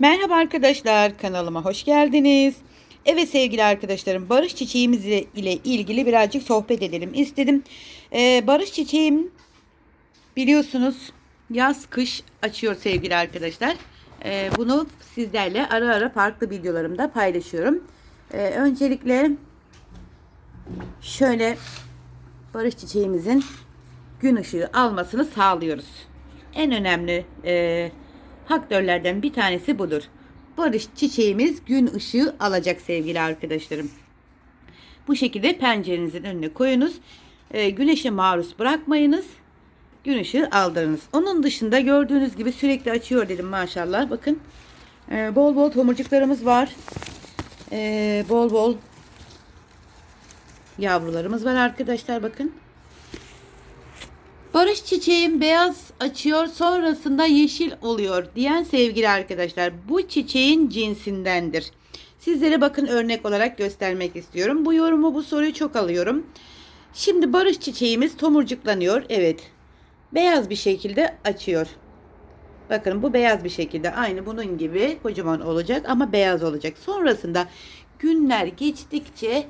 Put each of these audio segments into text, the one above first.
Merhaba arkadaşlar kanalıma hoş geldiniz. Evet sevgili arkadaşlarım barış çiçeğimiz ile ilgili birazcık sohbet edelim istedim. Ee, barış çiçeğim biliyorsunuz yaz kış açıyor sevgili arkadaşlar. Ee, bunu sizlerle ara ara farklı videolarımda paylaşıyorum. Ee, öncelikle şöyle barış çiçeğimizin gün ışığı almasını sağlıyoruz. En önemli e, faktörlerden bir tanesi budur. Barış çiçeğimiz gün ışığı alacak sevgili arkadaşlarım. Bu şekilde pencerenizin önüne koyunuz. E, güneşe maruz bırakmayınız. Gün ışığı aldırınız. Onun dışında gördüğünüz gibi sürekli açıyor dedim maşallah. Bakın e, bol bol tomurcuklarımız var. E, bol bol yavrularımız var arkadaşlar bakın. Barış çiçeğim beyaz açıyor sonrasında yeşil oluyor diyen sevgili arkadaşlar bu çiçeğin cinsindendir. Sizlere bakın örnek olarak göstermek istiyorum. Bu yorumu bu soruyu çok alıyorum. Şimdi barış çiçeğimiz tomurcuklanıyor. Evet. Beyaz bir şekilde açıyor. Bakın bu beyaz bir şekilde aynı bunun gibi kocaman olacak ama beyaz olacak. Sonrasında günler geçtikçe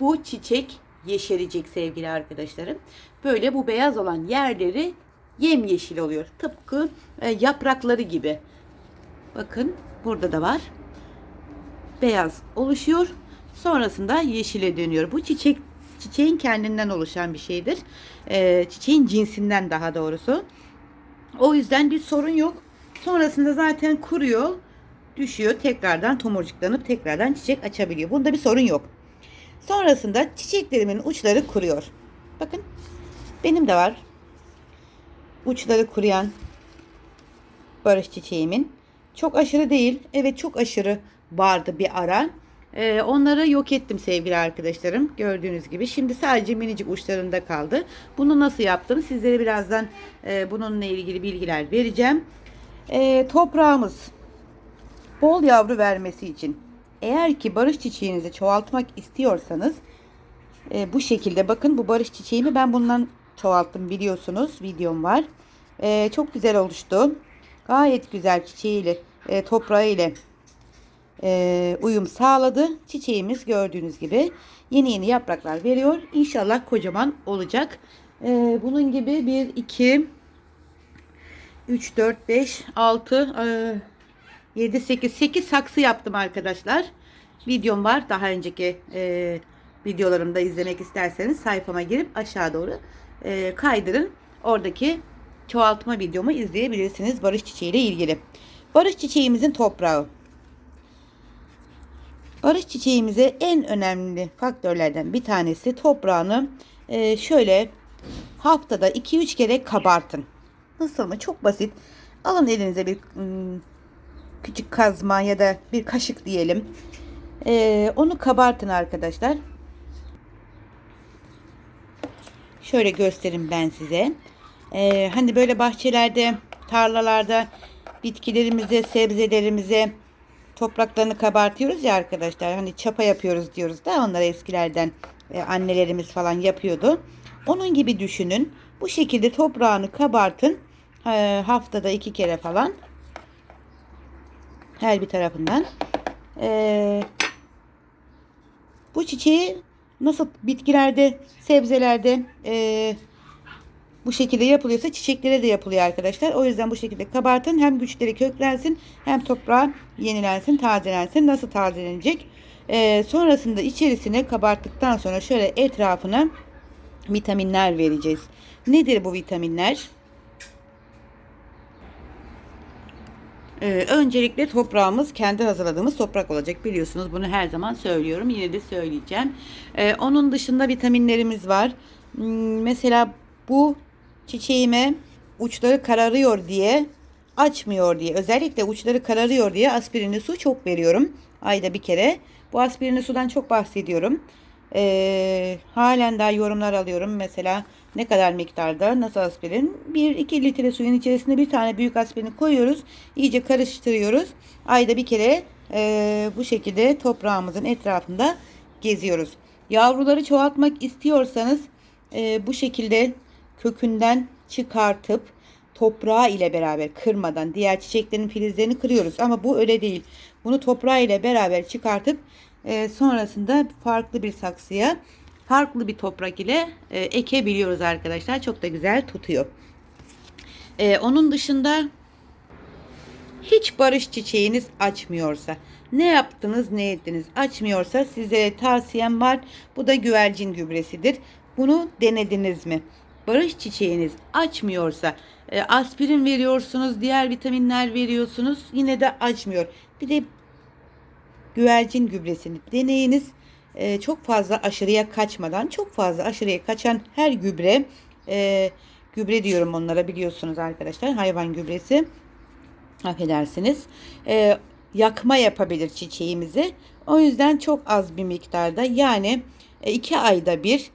bu çiçek yeşerecek sevgili arkadaşlarım. Böyle bu beyaz olan yerleri yemyeşil oluyor. Tıpkı e, yaprakları gibi. Bakın burada da var. Beyaz oluşuyor. Sonrasında yeşile dönüyor. Bu çiçek çiçeğin kendinden oluşan bir şeydir. E, çiçeğin cinsinden daha doğrusu. O yüzden bir sorun yok. Sonrasında zaten kuruyor, düşüyor, tekrardan tomurcuklanıp tekrardan çiçek açabiliyor. Bunda bir sorun yok. Sonrasında çiçeklerimin uçları kuruyor. Bakın benim de var. Uçları kuruyan barış çiçeğimin. Çok aşırı değil. Evet çok aşırı vardı bir ara. Ee, onları yok ettim sevgili arkadaşlarım. Gördüğünüz gibi. Şimdi sadece minicik uçlarında kaldı. Bunu nasıl yaptım? Sizlere birazdan e, bununla ilgili bilgiler vereceğim. E, toprağımız bol yavru vermesi için eğer ki barış çiçeğinizi çoğaltmak istiyorsanız e, bu şekilde bakın bu barış çiçeğimi ben bundan çoğalttım biliyorsunuz videom var. E, çok güzel oluştu. Gayet güzel çiçeğiyle e, toprağı ile e, uyum sağladı. Çiçeğimiz gördüğünüz gibi yeni yeni yapraklar veriyor. İnşallah kocaman olacak. E, bunun gibi 1, 2, 3, 4, 5, 6, 7, 8, 8 saksı yaptım arkadaşlar. Videom var. Daha önceki e, videolarımda izlemek isterseniz sayfama girip aşağı doğru e, kaydırın. Oradaki çoğaltma videomu izleyebilirsiniz barış çiçeği ile ilgili. Barış çiçeğimizin toprağı. Barış çiçeğimize en önemli faktörlerden bir tanesi toprağını e, şöyle haftada 2-3 kere kabartın. Nasıl mı? Çok basit. Alın elinize bir küçük kazma ya da bir kaşık diyelim. Ee, onu kabartın arkadaşlar. Şöyle göstereyim ben size. Ee, hani böyle bahçelerde, tarlalarda bitkilerimize, sebzelerimize topraklarını kabartıyoruz ya arkadaşlar. Hani çapa yapıyoruz diyoruz da onları eskilerden e, annelerimiz falan yapıyordu. Onun gibi düşünün. Bu şekilde toprağını kabartın. E, haftada iki kere falan. Her bir tarafından. E, bu çiçeği nasıl bitkilerde, sebzelerde e, bu şekilde yapılıyorsa çiçeklere de yapılıyor arkadaşlar. O yüzden bu şekilde kabartın. Hem güçleri köklensin hem toprağa yenilensin, tazelensin. Nasıl tazelenecek? E, sonrasında içerisine kabarttıktan sonra şöyle etrafına vitaminler vereceğiz. Nedir bu vitaminler? Ee, öncelikle toprağımız kendi hazırladığımız toprak olacak biliyorsunuz bunu her zaman söylüyorum yine de söyleyeceğim. Ee, onun dışında vitaminlerimiz var. Hmm, mesela bu çiçeğime uçları kararıyor diye açmıyor diye özellikle uçları kararıyor diye aspirinli su çok veriyorum. Ayda bir kere. Bu aspirinli sudan çok bahsediyorum. Ee, halen daha yorumlar alıyorum. Mesela ne kadar miktarda nasıl aspirin? 1-2 litre suyun içerisine bir tane büyük aspirini koyuyoruz. İyice karıştırıyoruz. Ayda bir kere e, bu şekilde toprağımızın etrafında geziyoruz. Yavruları çoğaltmak istiyorsanız e, bu şekilde kökünden çıkartıp toprağı ile beraber kırmadan diğer çiçeklerin filizlerini kırıyoruz ama bu öyle değil. Bunu toprağı ile beraber çıkartıp e, sonrasında farklı bir saksıya farklı bir toprak ile e, ekebiliyoruz arkadaşlar. Çok da güzel tutuyor. E, onun dışında hiç barış çiçeğiniz açmıyorsa ne yaptınız ne ettiniz açmıyorsa size tavsiyem var. Bu da güvercin gübresidir. Bunu denediniz mi? Barış çiçeğiniz açmıyorsa e, aspirin veriyorsunuz, diğer vitaminler veriyorsunuz yine de açmıyor. Bir de güvercin gübresini deneyiniz. E, çok fazla aşırıya kaçmadan çok fazla aşırıya kaçan her gübre e, gübre diyorum onlara biliyorsunuz arkadaşlar hayvan gübresi affedersiniz e, yakma yapabilir çiçeğimizi. O yüzden çok az bir miktarda yani e, iki ayda bir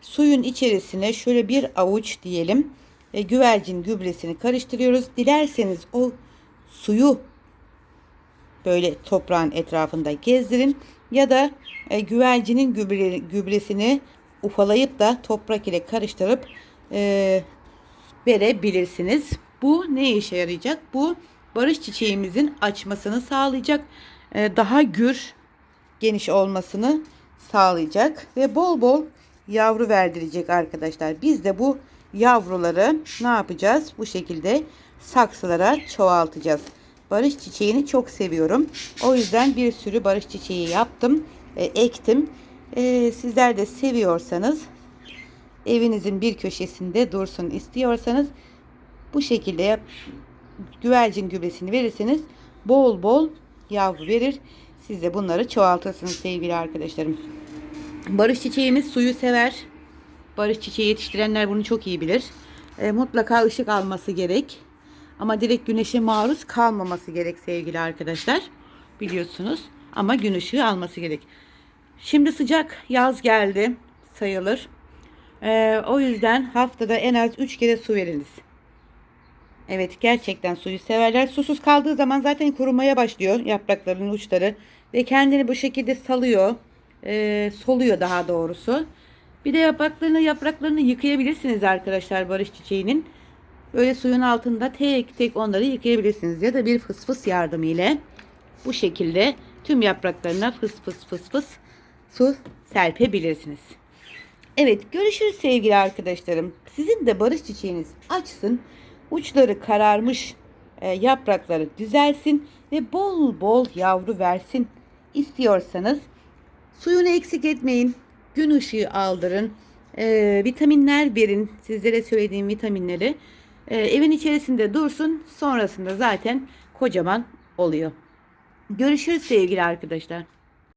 suyun içerisine şöyle bir avuç diyelim e, güvercin gübresini karıştırıyoruz. Dilerseniz o suyu böyle toprağın etrafında gezdirin ya da e, güvercinin gübre, gübresini ufalayıp da toprak ile karıştırıp e, verebilirsiniz. Bu ne işe yarayacak? Bu barış çiçeğimizin açmasını sağlayacak. E, daha gür, geniş olmasını sağlayacak ve bol bol yavru verdirecek arkadaşlar. Biz de bu yavruları ne yapacağız? Bu şekilde saksılara çoğaltacağız. Barış çiçeğini çok seviyorum. O yüzden bir sürü barış çiçeği yaptım, e, ektim. E, sizler de seviyorsanız evinizin bir köşesinde dursun istiyorsanız bu şekilde güvercin gübresini verirseniz bol bol yavru verir. Siz de bunları çoğaltırsınız sevgili arkadaşlarım. Barış çiçeğimiz suyu sever. Barış çiçeği yetiştirenler bunu çok iyi bilir. E, mutlaka ışık alması gerek. Ama direkt güneşe maruz kalmaması gerek sevgili arkadaşlar. Biliyorsunuz. Ama gün ışığı alması gerek. Şimdi sıcak yaz geldi sayılır. E, o yüzden haftada en az 3 kere su veriniz. Evet gerçekten suyu severler. Susuz kaldığı zaman zaten kurumaya başlıyor yaprakların uçları. Ve kendini bu şekilde salıyor. E, soluyor daha doğrusu. Bir de yapraklarını yapraklarını yıkayabilirsiniz arkadaşlar barış çiçeğinin. Böyle suyun altında tek tek onları yıkayabilirsiniz. Ya da bir fıs fıs yardımı ile bu şekilde tüm yapraklarına fıs fıs fıs fıs su serpebilirsiniz. Evet görüşürüz sevgili arkadaşlarım. Sizin de barış çiçeğiniz açsın. Uçları kararmış e, yaprakları düzelsin ve bol bol yavru versin istiyorsanız suyunu eksik etmeyin. Gün ışığı aldırın. E, vitaminler verin. Sizlere söylediğim vitaminleri. E, evin içerisinde dursun. Sonrasında zaten kocaman oluyor. Görüşürüz sevgili arkadaşlar.